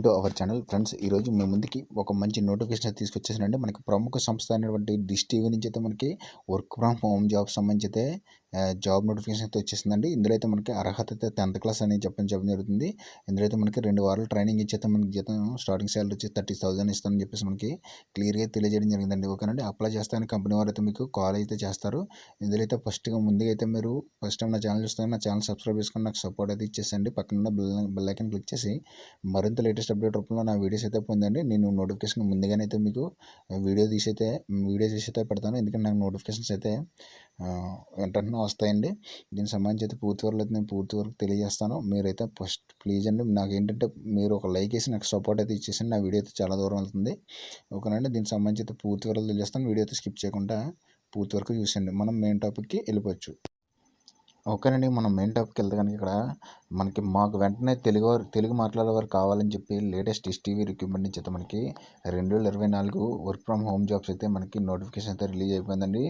Welcome to our channel friends ఈరోజు మీ ముందుకి ఒక మంచి నోటిఫికేషన్ తీసుకొచ్చేసానండి. మనకి ప్రముఖ సంస్థ అయినటువంటి డిష్ టీవీ నుంచి అయితే మనకి వర్క్ ఫ్రమ్ హోమ్ జాబ్ సంబంధించి అయితే జాబ్ నోటిఫికేషన్ అయితే వచ్చేసిందండి. ఇందులో అయితే మనకి అర్హత అయితే టెన్త్ క్లాస్ అని చెప్పడం చెప్పడం జరుగుతుంది. ఇందులో అయితే మనకి రెండు వారాలు ట్రైనింగ్ ఇచ్చేస్తే మనకి జీతం స్టార్టింగ్ సాలరీ వచ్చి థర్టీ థౌసండ్ ఇస్తానని చెప్పేసి మనకి క్లియర్గా తెలియజేయడం జరిగిందండి. ఓకేనండి అప్లై చేస్తాను కంపెనీ వారు అయితే మీకు కాల్ అయితే చేస్తారు. ఇందులో అయితే ఫస్ట్గా ముందుగా అయితే మీరు ఫస్ట్ టైం నా ఛానల్ చూస్తాను నా ఛానల్ సబ్స్క్రైబ్ చేసుకొని నాకు సపోర్ట్ అయితే ఇచ్చేసండి పక్కన బెల్ బెల్ ఐకన్ క్లిక్ చేసి మరింత లేటెస్ట్ అప్డేట్ రూపంలో నా వీడియోస్ అయితే పొందండి. నేను నోటిఫికేషన్ ముందుగానే అయితే మీకు వీడియో తీసి అయితే వీడియో తీసి అయితే పెడతాను. ఎందుకంటే నాకు నోటిఫికేషన్స్ అయితే వెంటనే వస్తాయండి. దీనికి సంబంధించి అయితే పూర్తి వరకు అయితే నేను పూర్తి వరకు తెలియజేస్తాను. మీరైతే ఫస్ట్ ప్లీజ్ అండి నాకు ఏంటంటే మీరు ఒక లైక్ వేసి నాకు సపోర్ట్ అయితే ఇచ్చేసింది నా వీడియో అయితే చాలా దూరం వెళ్తుంది. ఓకేనండి దీనికి సంబంధించి అయితే పూర్తి వరకు తెలియజేస్తాను. వీడియో అయితే స్కిప్ చేయకుండా పూర్తి వరకు చూసండి మనం మెయిన్ టాపిక్కి వెళ్ళిపోవచ్చు. ఓకేనండి మనం మెయిన్ టాపిక్ వెళ్తే కనుక ఇక్కడ మనకి మాకు వెంటనే తెలుగు తెలుగు మాట్లాడేవారు కావాలని చెప్పి లేటెస్ట్ టీవీ రిక్రూట్మెంట్ నుంచి అయితే మనకి రెండు వేల ఇరవై నాలుగు వర్క్ ఫ్రమ్ హోమ్ జాబ్స్ అయితే మనకి నోటిఫికేషన్ అయితే రిలీజ్ అయిపోయిందండి.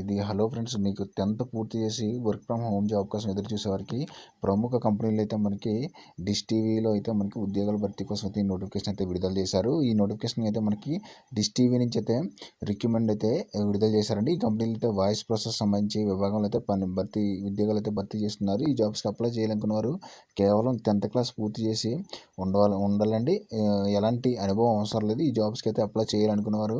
ఇది హలో ఫ్రెండ్స్ మీకు టెన్త్ పూర్తి చేసి వర్క్ ఫ్రమ్ హోమ్ జాబ్ కోసం ఎదురు చూసేవారికి ప్రముఖ కంపెనీలు అయితే మనకి డిష్ టీవీలో అయితే మనకి ఉద్యోగాల భర్తీ కోసం అయితే ఈ నోటిఫికేషన్ అయితే విడుదల చేశారు. ఈ నోటిఫికేషన్ అయితే మనకి డిష్ టీవీ నుంచి అయితే రిక్రూట్మెంట్ అయితే విడుదల చేశారండి. ఈ కంపెనీలు అయితే వాయిస్ ప్రాసెస్ సంబంధించి విభాగంలో అయితే పని భర్తీ ఉద్యోగ ఉద్యోగాలు అయితే భర్తీ చేస్తున్నారు. ఈ జాబ్స్కి అప్లై చేయాలనుకున్న వారు కేవలం టెన్త్ క్లాస్ పూర్తి చేసి ఉండాలి ఉండాలండి. ఎలాంటి అనుభవం అవసరం లేదు. ఈ జాబ్స్కి అయితే అప్లై చేయాలనుకున్న వారు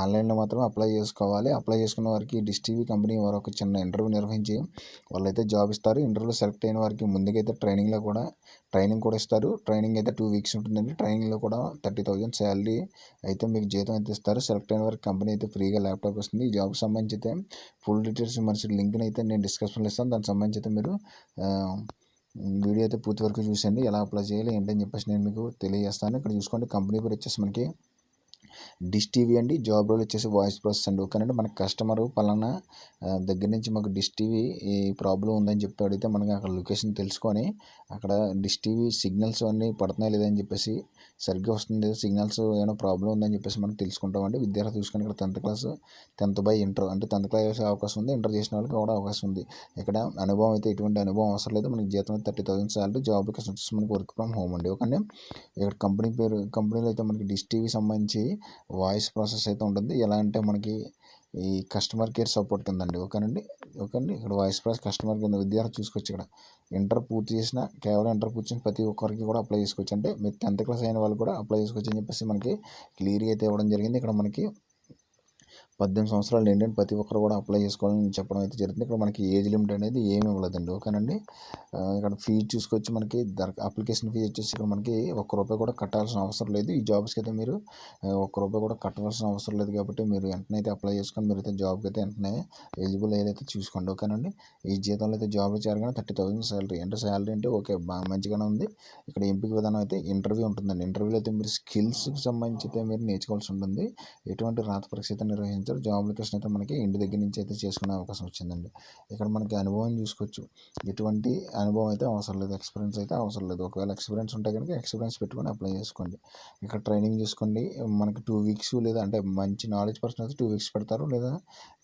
ఆన్లైన్లో మాత్రమే అప్లై చేసుకోవాలి. అప్లై చేసుకున్న వారికి డిష్ టీవీ కంపెనీ వారు ఒక చిన్న ఇంటర్వ్యూ నిర్వహించి వాళ్ళైతే జాబ్ ఇస్తారు. ఇంటర్వ్యూలో సెలెక్ట్ అయిన వారికి ముందుకైతే ట్రైనింగ్లో కూడా ట్రైనింగ్ కూడా ఇస్తారు. ట్రైనింగ్ అయితే టూ వీక్స్ ఉంటుందండి. ట్రైనింగ్లో కూడా థర్టీ థౌజండ్ శాలరీ అయితే మీకు జీతం అయితే ఇస్తారు. సెలెక్ట్ అయిన వరకు కంపెనీ అయితే ఫ్రీగా ల్యాప్టాప్ వస్తుంది. ఈ జాబ్కి సంబంధించి అయితే ఫుల్ డీటెయిల్స్ మరి లింక్ని అయితే నేను డిస్క్రిప్షన్లో ఇస్తాను. దానికి సంబంధించి అయితే మీరు వీడియో అయితే పూర్తి వరకు చూసండి ఎలా అప్లై చేయాలి ఏంటని చెప్పేసి నేను మీకు తెలియజేస్తాను. ఇక్కడ చూసుకోండి కంపెనీ పేరు వచ్చేసి మనకి డిష్ టీవీ అండి. జాబ్ రోల్ వచ్చేసి వాయిస్ ప్రాసెస్ అండి. ఓకేనండి. మన కస్టమర్ పలానా దగ్గర నుంచి మాకు డిష్ టీవీ ఈ ప్రాబ్లం ఉందని చెప్పి అడిగితే మనకి అక్కడ లొకేషన్ తెలుసుకొని అక్కడ డిష్ టీవీ సిగ్నల్స్ అన్నీ పడుతున్నాయి లేదని చెప్పేసి సరిగ్గా వస్తుంది. సిగ్నల్స్ ఏమైనా ప్రాబ్లం ఉందని చెప్పేసి మనం తెలుసుకుంటామండి. విద్యార్థి చూసుకొని ఇక్కడ tenth class tenth by inter అంటే టెన్త్ క్లాస్ చేసే అవకాశం ఉంది. ఇంటర్ చేసిన వాళ్ళకి కూడా అవకాశం ఉంది. ఇక్కడ అనుభవం అయితే ఎటువంటి అనుభవం అవసరం లేదు. మనకి జీతం అయితే thirty thousand salary job location వచ్చేసి మనకి వర్క్ ఫ్రమ్ హోమ్ అండి. ఓకే ఇక్కడ కంపెనీ పేరు కంపెనీలో అయితే మనకి డిష్ టీవీ సంబంధించి వాయిస్ ప్రాసెస్ అయితే ఉంటుంది. ఎలా అంటే మనకి ఈ కస్టమర్ కేర్ సపోర్ట్ కింద అండి. ఓకేనండి? ఓకే అండి ఇక్కడ వాయిస్ ప్రాసెస్ కస్టమర్ కింద విద్యార్థి చూసుకోవచ్చు ఇక్కడ. ఇంటర్ పూర్తి చేసిన కేవలం ఇంటర్ పూర్తి చేసిన ప్రతి ఒక్కరికి కూడా అప్లై చేసుకోవచ్చు. అంటే మీరు టెన్త్ క్లాస్ అయిన వాళ్ళు కూడా అప్లై చేసుకోవచ్చు అని చెప్పేసి మనకి క్లియర్గా అయితే ఇవ్వడం జరిగింది. ఇక్కడ మనకి పద్దెనిమిది సంవత్సరాలు నిండిన ప్రతి ఒక్కరు కూడా అప్లై చేసుకోవాలని చెప్పడం అయితే జరుగుతుంది ఇక్కడ మనకి ఏజ్ లిమిట్ అనేది ఏమి ఇవ్వలేదండి. ఓకేనండి? ఇక్కడ ఫీజు చూసుకొచ్చి మనకి దర అప్లికేషన్ ఫీజు వచ్చేసి ఇక్కడ మనకి ఒక్క రూపాయి కూడా కట్టాల్సిన అవసరం లేదు. ఈ జాబ్స్కి అయితే మీరు ఒక్క రూపాయి కూడా కట్టాల్సిన అవసరం లేదు కాబట్టి మీరు వెంటనే అయితే అప్లై చేసుకొని మీరు అయితే జాబ్కి అయితే వెంటనే ఎలిజిబుల్ ఏదైతే చూసుకోండి. ఓకేనండి? ఈ జీతంలో అయితే జాబ్లో చేరగానే థర్టీ థౌసండ్ శాలరీ అంటే శాలరీ అంటే ఓకే బాగా మంచిగానే ఉంది. ఇక్కడ ఎంపిక విధానం అయితే ఇంటర్వ్యూ ఉంటుందండి. ఇంటర్వ్యూలో అయితే మీరు స్కిల్స్కి సంబంధించి అయితే మీరు నేర్చుకోవాల్సి ఉంటుంది. ఎటువంటి రాత పరీక్ష అయితే నిర్వహించారు జాబ్ అప్లికేషన్ అయితే మనకి ఇంటి దగ్గర నుంచి అయితే చేసుకునే అవకాశం వచ్చిందండి. ఇక్కడ మనకి అనుభవం చూసుకోవచ్చు. ఎటువంటి అనుభవం అయితే అవసరం లేదు. ఎక్స్పీరియన్స్ అయితే అవసరం లేదు. ఒకవేళ ఎక్స్పీరియన్స్ ఉంటే కనుక ఎక్స్పీరియన్స్ పెట్టుకొని అప్లై చేసుకోండి. ఇక్కడ ట్రైనింగ్ చూసుకోండి. మనకి టూ వీక్స్ లేదా అంటే మంచి నాలెడ్జ్ పర్సన్ అయితే టూ వీక్స్ పెడతారు. లేదా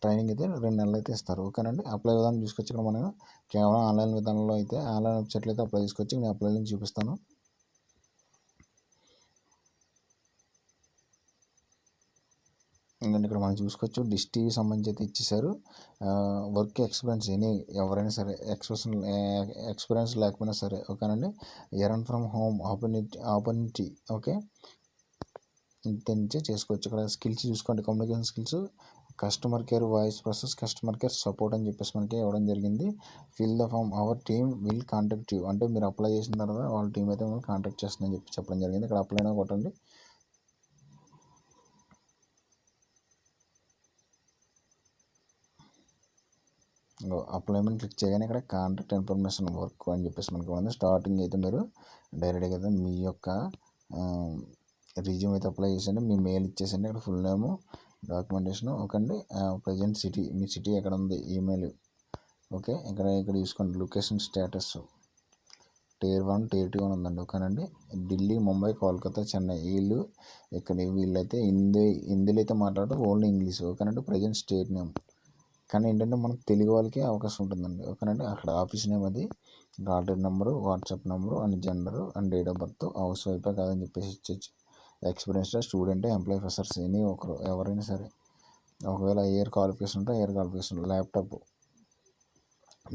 ట్రైనింగ్ అయితే రెండు నెలలు అయితే ఇస్తారు. ఓకేనండి? అప్లై విధానం చూసుకొచ్చి ఇక్కడ మనం కేవలం ఆన్లైన్ విధానంలో అయితే ఆన్లైన్ వెబ్సైట్లో అయితే అప్లై చేసుకోవచ్చు. నేను అప్లై లింక్ చూపిస్తాను. ఎందుకంటే ఇక్కడ మనం చూసుకోవచ్చు డిష్ టీవీ సంబంధించి అయితే ఇచ్చేసారు వర్క్ ఎక్స్పీరియన్స్ ఎనీ ఎవరైనా సరే ఎక్స్ప్రెషన్ ఎక్స్పీరియన్స్ లేకపోయినా సరే ఓకేనండి? Earn from home opportunity opportunity okay? నుంచే చేసుకోవచ్చు. ఇక్కడ స్కిల్స్ చూసుకోండి communication skills. Customer care voice process customer care support అని చెప్పేసి మనకి ఇవ్వడం జరిగింది. Fill the form our team will contact you. అంటే మీరు అప్లై చేసిన తర్వాత వాళ్ళ టీం అయితే మిమ్మల్ని కాంటాక్ట్ చేస్తుందని చెప్పి చెప్పడం జరిగింది. ఇక్కడ అప్లై కొట్టండి. అప్లైమెంట్ క్లిక్ చేయగానే ఇక్కడ కాంటాక్ట్ ఇన్ఫర్మేషన్ వర్క్ అని చెప్పేసి మనకి ఉంది. స్టార్టింగ్ అయితే మీరు డైరెక్ట్గా అయితే మీ యొక్క రిజ్యూమ్ అయితే అప్లై చేసండి మీ మెయిల్ ఇచ్చేసండి ఇక్కడ ఫుల్ నేము డాక్యుమెంటేషన్ ఓకండి ప్రజెంట్ సిటీ మీ సిటీ ఎక్కడ ఉంది? ఈమెయిల్ ఓకే ఇక్కడ ఇక్కడ చూసుకోండి. Location status tier one tier two అని ఉందండి. ఓకేనండి ఢిల్లీ ముంబై కోల్కతా చెన్నై వీళ్ళు ఇక్కడ వీళ్ళైతే హిందీ హిందీలో అయితే మాట్లాడటం ఓన్లీ ఇంగ్లీష్. ఓకేనండి ప్రజెంట్ స్టేట్ నేమ్ కానీ ఏంటంటే మనకు తెలుగు వాళ్ళకి అవకాశం ఉంటుందండి. ఓకేనండి అక్కడ ఆఫీస్ నేమ్ అది. Order number WhatsApp number and gender and date of birth house వైఫే కాదని చెప్పేసి ఇచ్చేసి experience student employee freshers any ఒకరు ఎవరైనా సరే. ఒకవేళ ఇయర్ క్వాలిఫికేషన్ ఉంటే ఇయర్ క్వాలిఫికేషన్ ల్యాప్టాప్.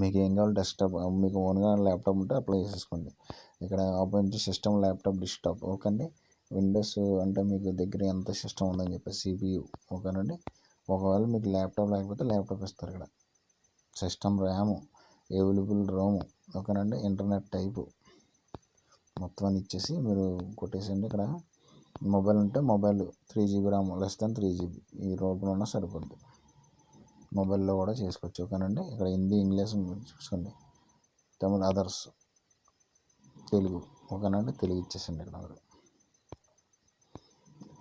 మీకు ఏం కావాలి డెస్క్టాప్ మీకు ఓన్గా ల్యాప్టాప్ ఉంటే అప్లై చేసేసుకోండి. ఇక్కడ open system laptop desktop. Okay అండి. విండోస్ అంటే మీకు దగ్గర ఎంత సిస్టమ్ ఉందని చెప్పేసి సిపియు. ఓకేనండి. ఒకవేళ మీకు ల్యాప్టాప్ లేకపోతే ల్యాప్టాప్ ఇస్తారు ఇక్కడ. సిస్టమ్ ర్యామ్ అవైలబుల్ రోమ్ ఓకేనండి? Internet type. మొత్తం అని ఇచ్చేసి మీరు కొట్టేసండి ఇక్కడ. మొబైల్ ఉంటే mobile three GB RAM less than three GB ఈ రోడ్లో ఉన్నా సరిపోద్ది. మొబైల్లో కూడా చేసుకోవచ్చు ఓకేనండి? ఇక్కడ హిందీ ఇంగ్లీష్ చూసుకోండి. తమిళ అదర్స్ తెలుగు ఓకేనండి? తెలుగు ఇచ్చేసండి ఇక్కడ. మీరు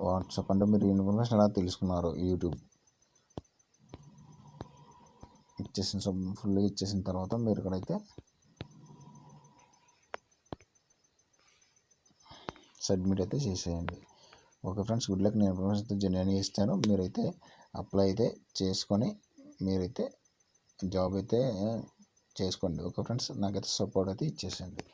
వాట్సాప్ అంటే మీరు ఇన్ఫర్మేషన్ ఎలా తెలుసుకున్నారు యూట్యూబ్? ఇచ్చేసిన ఫుల్గా ఇచ్చేసిన తర్వాత మీరు ఇక్కడైతే సబ్మిట్ అయితే చేసేయండి. ఓకే ఫ్రెండ్స్ గుడ్ లక్ నేను ఇన్ఫర్మేషన్ అయితే జనరేట్ ఇస్తాను. మీరైతే అప్లై అయితే చేసుకొని మీరైతే జాబ్ అయితే చేసుకోండి. ఓకే ఫ్రెండ్స్ నాకైతే సపోర్ట్ అయితే ఇచ్చేసేయండి.